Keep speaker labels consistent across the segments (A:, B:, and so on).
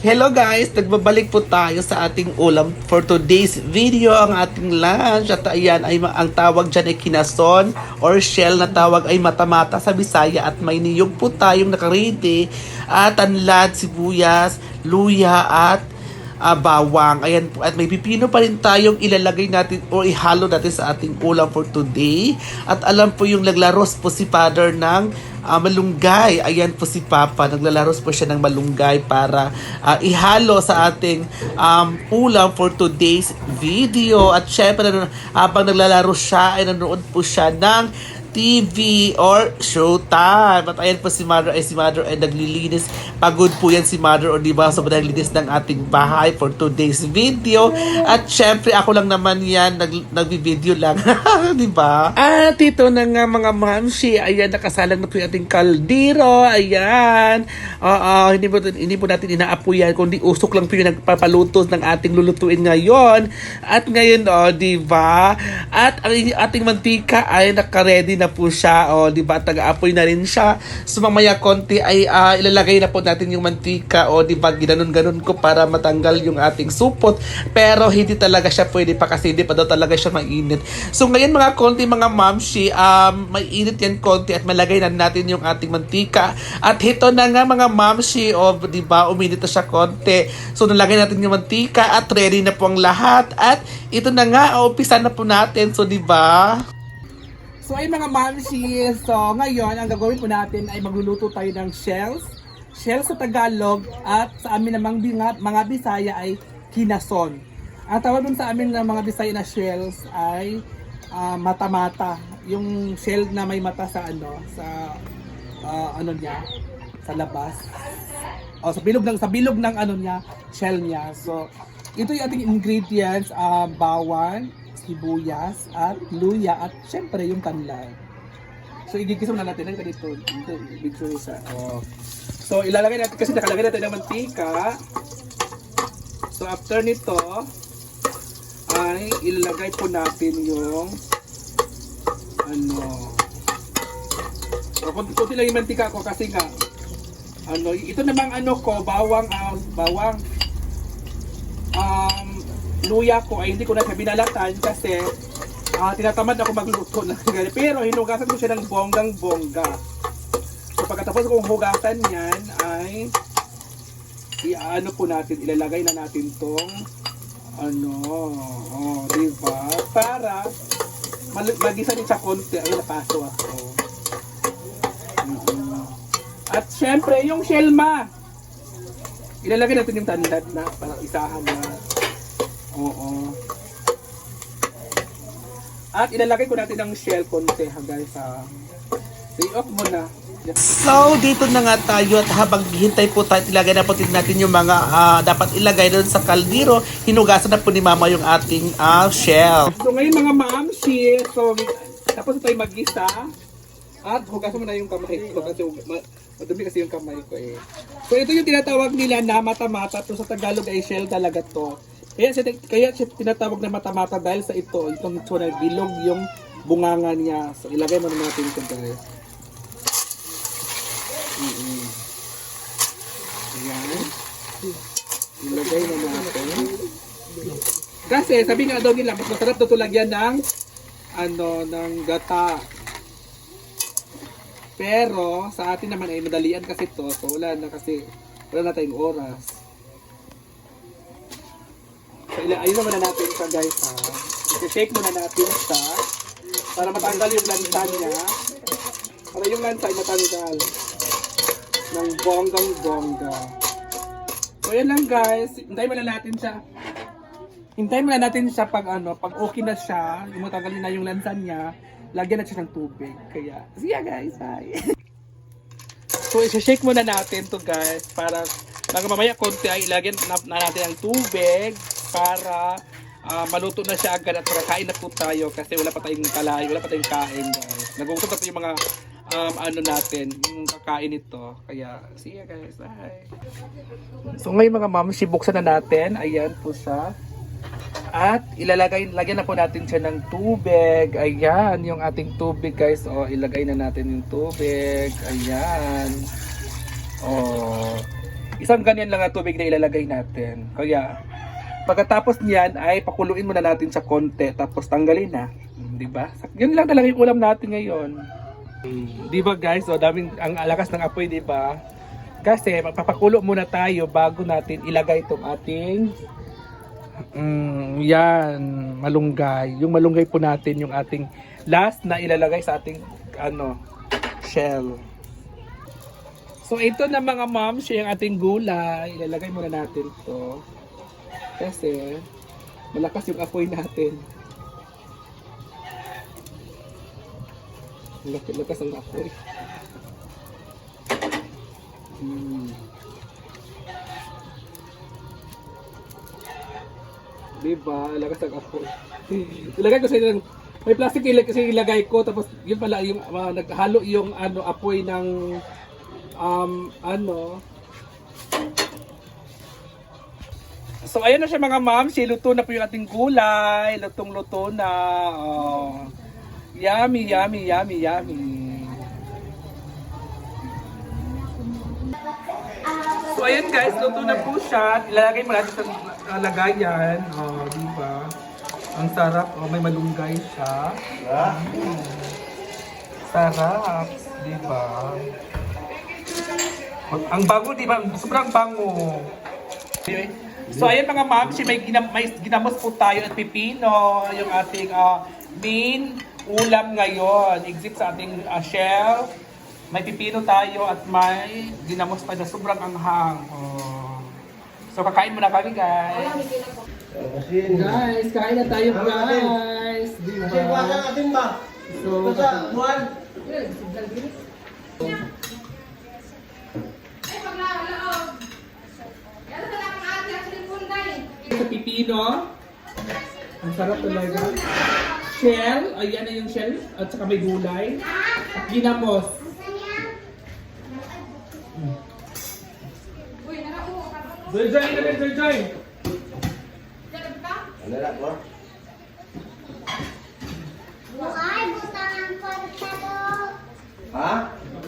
A: Hello guys! Nagbabalik po tayo sa ating ulam for today's video, ang ating lunch. At ayan, ay, ang tawag dyan ay kinason or shell na tawag ay matamata sa Bisaya at may niyog po tayong nakarete at tanlad, sibuyas, luya at ah, bawang. Ayan po. At may pipino pa rin tayong ilalagay natin o ihalo natin sa ating ulam for today. At alam po yung naglaros po si father ng ah, malunggay. Ayan po si Papa. Naglalaros po siya ng malunggay para ah, ihalo sa ating um, ulam for today's video. At syempre, habang naglalaro siya, ay nanonood po siya ng TV or Showtime. At ayan po si Mother ay si Mother ay naglilinis. Pagod po yan si Mother o di ba sobrang naglilinis ng ating bahay for today's video. At syempre ako lang naman yan nag, nagbi-video lang. di ba? At ito na nga mga mamshi. Ayan nakasalang na po yung ating kaldero. Ayan. Oo, hindi po, hindi po natin inaapuyan kundi usok lang po yung nagpapaluto ng ating lulutuin ngayon. At ngayon, oh, di ba? At ang ating mantika ay naka-ready na po siya, oh, di ba? Taga-apoy na rin siya. So mamaya konti ay ah, ilalagay na po natin yung mantika, oh, di ba? Ginanon-ganon ko para matanggal yung ating supot. Pero hindi talaga siya pwede pa kasi hindi pa daw talaga siya mainit. So ngayon mga konti mga mamshi, um, may init yan konti at malagay na natin yung ating mantika. At ito na nga mga mamshi, oh, di ba? Uminit na siya konti. So nalagay natin yung mantika at ready na po ang lahat. At ito na nga, umpisa na po natin. So di ba?
B: So ay mga mamsi, so ngayon ang gagawin po natin ay magluluto tayo ng shells. Shells sa Tagalog at sa amin namang mga, mga Bisaya ay kinason. Ang tawag dun sa amin ng mga Bisaya na shells ay ah, mata-mata. Yung shell na may mata sa ano, sa ah, ano niya, sa labas. O sa bilog ng sa bilog ng ano niya, shell niya. So ito yung ating ingredients, ah, bawang, sibuyas, at luya, at syempre yung tanlay. So igigisa na natin ang ganito. Ito, big. Oh. So ilalagay natin kasi nakalagay natin ng mantika. So after nito ay ilalagay po natin yung ano o, kunti, kunti lang yung mantika ko kasi nga ano, ito namang ano ko, bawang, ah, bawang, um, luya ko ay hindi ko na siya binalatan kasi ah, tinatamad ako magluto ganyan. Pero hinugasan ko siya ng bonggang bongga. So pagkatapos kong hugasan yan ay i-ano po natin, ilalagay na natin tong ano, oh, di ba? Para magisa din siya konti. Ay, napaso ako. Mm-mm. At syempre, yung shelma. Ilalagay natin yung tanlad na parang isahan na. Oo. At ilalagay ko natin ang shell konti ha guys ha. So, i-off mo na.
A: So, dito na nga tayo at habang hintay po tayo, ilagay na po din natin yung mga ah, dapat ilagay doon sa kaldero. Hinugasan na po ni Mama yung ating ah, shell.
B: So ngayon mga mamshi, so tapos tayo mag-isa. At hugasan mo na yung kamay ko kasi ma- madumi kasi yung kamay ko eh. So ito yung tinatawag nila na mata-mata. To sa Tagalog ay shell talaga to. Kaya siya, kaya siya tinatawag na mata-mata dahil sa ito, itong ito na bilog yung bunganga niya. So ilagay mo na natin ito guys. Mm-mm. Ayan. Ilagay na natin. Kasi sabi nga daw nila, mas masarap daw ito lagyan ng ano, ng gata. Pero sa atin naman ay madalian kasi to, so wala na kasi wala na tayong oras. So ayun naman na natin siya guys ha. I-shake muna natin siya para matanggal yung lansa niya. Para yung lansa matanggal ng bonggang bongga. So yan lang guys, hintayin muna natin siya. Hintayin muna natin siya pag ano, pag okay na siya, yung matanggalin na yung lansan niya, lagyan na siya ng tubig. Kaya, see guys, bye! so, isa-shake muna natin to guys, para bago mamaya konti ay ilagyan na, na natin ang tubig para ah, maluto na siya agad at makakain na po tayo kasi wala pa tayong kalay, wala pa tayong kain guys. Nagugutom na po yung mga um, ano natin, yung kakain ito. Kaya, see ya guys, bye! So ngayon mga ma'am, sibuksan na natin. Ayan po siya. At ilalagay, lagyan na po natin siya ng tubig. Ayan, yung ating tubig guys. O, ilagay na natin yung tubig. Ayan. O. Isang ganyan lang na tubig na ilalagay natin. Kaya, pagkatapos niyan ay pakuluin muna natin sa konti tapos tanggalin na. Di ba? Yun lang talaga yung ulam natin ngayon. Di ba guys? O daming ang lakas ng apoy, di ba? Kasi magpapakulo muna tayo bago natin ilagay itong ating mm, yan, malunggay. Yung malunggay po natin yung ating last na ilalagay sa ating ano, shell. So ito na mga ma'am, yung ating gulay. Ilalagay muna natin to. Kasi malakas yung apoy natin. Lakas, ang apoy. Hmm. Diba? Lakas ang apoy. Ilagay ko sa inyo. May plastic ilag kasi ilagay ko tapos yun pala yung ah, naghalo yung ano apoy ng um ano So ayan na siya mga ma'am, si luto na po yung ating gulay, lutong luto na. Oh. Yummy, yummy, yummy, yummy. So ayan guys, luto na po siya. Ilalagay mo natin sa uh, lagayan. Oh, di ba? Ang sarap. Oh, may malunggay siya. Mm. Sarap, di ba? Ang bango, di ba? Sobrang bango. Anyway, So ayan mga ma'am, si may, ginam, may ginamos po tayo at pipino, yung ating ah, main ulam ngayon. Exit sa ating ah, shell. May pipino tayo at may ginamos pa na sobrang anghang. Oh. So kakain muna kami guys. Guys, kain na tayo guys. Di ba? So, sa pipino. Ang sarap talaga. Shell, ayan na yung shell. At saka may gulay. At ginamos. Joy Joy, ina na Joy Joy.
C: Ay, butang ang kwartado.
D: Ha?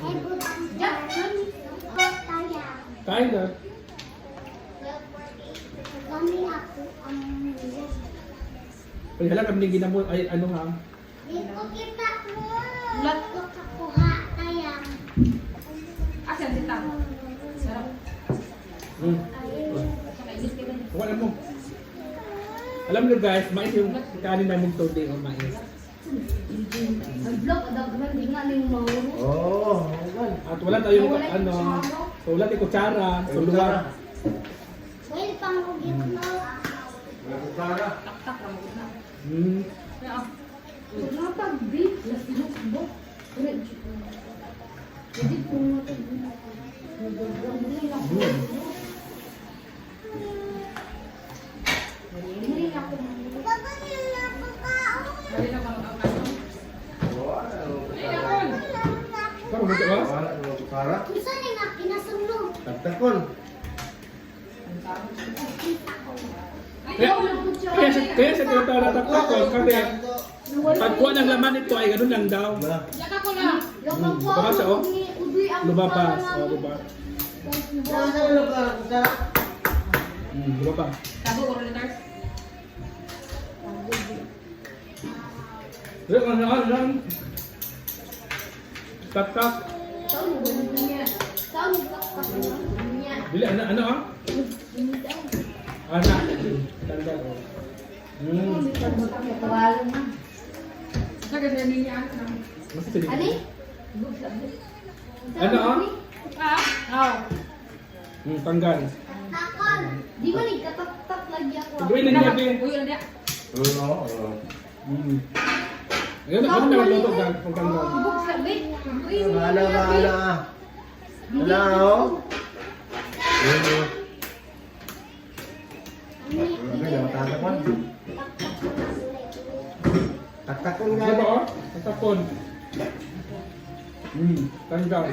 C: Ay, butang ang kwartaya.
B: Na.
C: Kami ako ang
B: Ay, hala kami ng ginamos. Ay, ano ha?
C: Di ko kita mo. Lat ko kakuha kaya.
E: Asan si Tam? Sarap.
B: Mm. Wala mo. Alam nyo guys, mais yung kanin namin today o mais.
C: Vlog, adagman, di nga ning mau.
D: Oo.
B: At wala tayong ano, so wala tayong kutsara, so luwag.
C: Well, pangrugit mo.
E: Tak-tak na.
B: Mm.
E: Kaya, ah,
C: Mga pag-beat, las lukbok. Jadi kung
B: mo ba?
D: Wala mo para.
C: Bisa ni nga kinasunog.
D: Tagtakon.
B: Kaya, kaya, tinatawag na taktakon kasi pagkuha ng laman ito ay ganun lang daw.
D: Wala.
E: Yaka ko na.
C: Yung po
B: Baka siya, oh.
C: Udoy ang
B: Lumabas, o diba?
D: Saan sa ulo ka? Sa...
B: Mm, lumabas.
E: Tabo ko rin
B: ano, ano, ano?
C: Niya. Taon mo niya.
B: Dili, ano, ano ah? Anak. Tanda ko. Mm.
C: Tawalan na.
E: Naganda niya.
B: Mas sige.
C: Ali?
B: Ano ah?
E: Ah?
B: Mm, tanggal.
C: Takon. Di ba ni katak-tak lagi ako.
B: Gawin na niya, Bi.
E: Uy, ano niya?
D: Oo. oo.
B: Mm. Ayun, ano na magluto ka? Kung tanggal.
C: Buk sabit. Uy,
D: Bahala, bahala. Wala oh.
B: Tatapon. Mm, tanggal.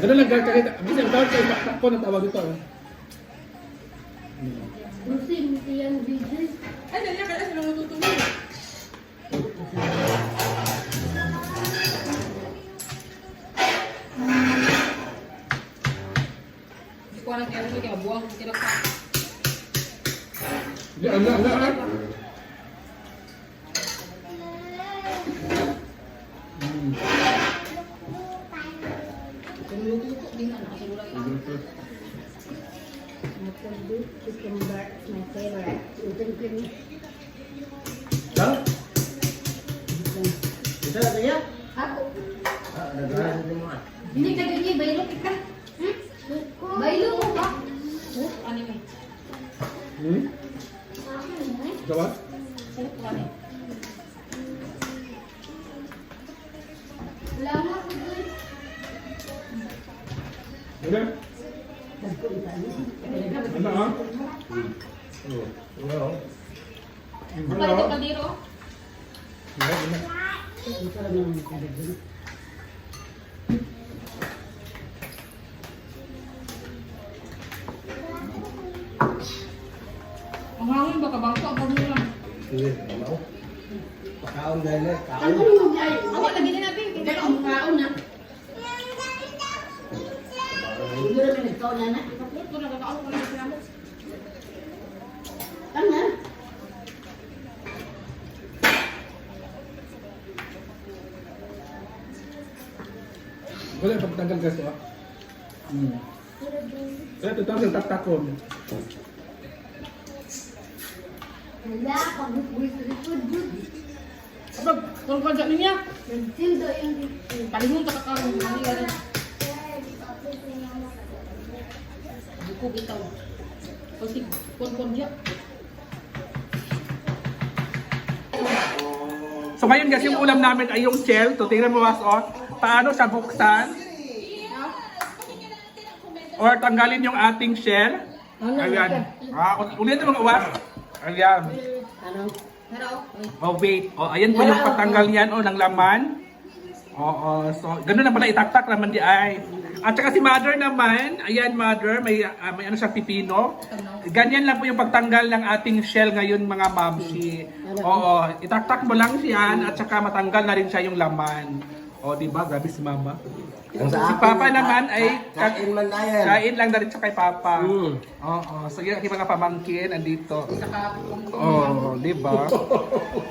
B: Ganun lang kakakita. Bisan tawag kayo, taktakon ang tawag ito. ah.
C: Lusin, tiyan bidis.
E: Ay, dali na kaya sila matutulog. Parang kaya mo kaya buwang kira ka.
B: Hindi, ano, ano, ano?
E: Kung luto din na nakasulay.
C: Chicken burger is my favorite. Chicken creamy.
D: Ikaw? Isa na kaya?
C: Ako.
D: Ah, naghahanap din mo ah.
C: Hindi ka ganyan. Baylo kita. Hmm? Baylo mo ba?
E: Oh, ano yun?
B: Hmm?
C: Eh.
E: Oh, ano
C: mo ako dun.
B: Ano? Ano, ah?
D: Oo. Oo.
E: Apa itu kadiro?
B: Ano, ano?
E: Ang hangin baka bangko ang pagmula lang.
D: Sige, ano? Pakaon dahil eh. Kaon.
C: Ano mo ay?
E: Ako lagi din natin.
C: Pero ang kaon na. Siguro na nagkaon na na.
E: Ito na kakao ko lang sila mo.
C: Tama.
B: Wala, pagtanggal ka ito, ah. Hmm. Kaya ito tawag yung taktakon.
C: Wala. Pag-good-good.
E: Kapag kung kanya niya,
C: Nagsildo yung dito.
E: palingon ka kakao. Ano yan? Buko bitaw. Kasi kon-kon diya.
B: So ngayon guys, yung ulam namin ay yung shell. So tingnan mo was on. Paano siya buksan? Or tanggalin yung ating shell. Ayan. Ah, ulitin mo mga was. Ayan.
C: Ano?
B: Oh, wait. Oh, ayan po yung patanggal niyan oh, ng laman. Oo, so ganun na pala itaktak naman di ay. At saka si mother naman, ayan mother, may ah, may ano siya pipino. Ganyan lang po yung pagtanggal ng ating shell ngayon mga mamsi. Oo, itaktak mo lang siyan at saka matanggal na rin siya yung laman. O, di ba? Grabe si mama.
D: Ang
B: Si
D: sa akin,
B: papa naman ay
D: ka- kain man na yan.
B: kain lang na rin siya kay papa.
D: Mm.
B: Oo, so yun ang mga pamangkin andito.
E: saka kung
B: Oh, di ba?